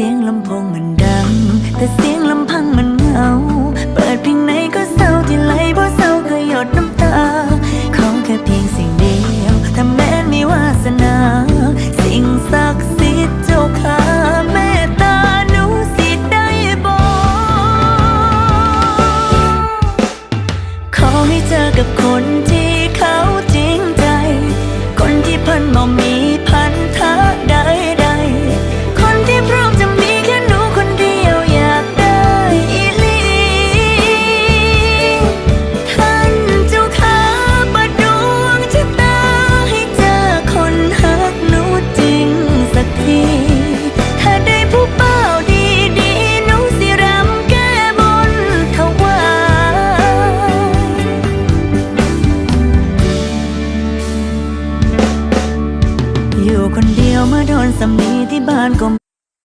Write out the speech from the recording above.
เสียงลำโพงมันดัง แต่เสียงลำพังมันเงา เปิดเพลงไหนก็เศร้าที่ไหลบ่เศร้าก็หยดน้ำตา ของแค่เพียงสิ่งเดียวถ้าแม้นมีวาสนา สิ่งศักดิ์สิทธิ์เจ้าค่ะแม่ตาหนูสิได้บอก ขอให้เจอกับคนที่เขาจริงใจ คนที่เพิ่นบ่มี อยู่คนเดียวเมื่อโดนสำนีที่บ้านก็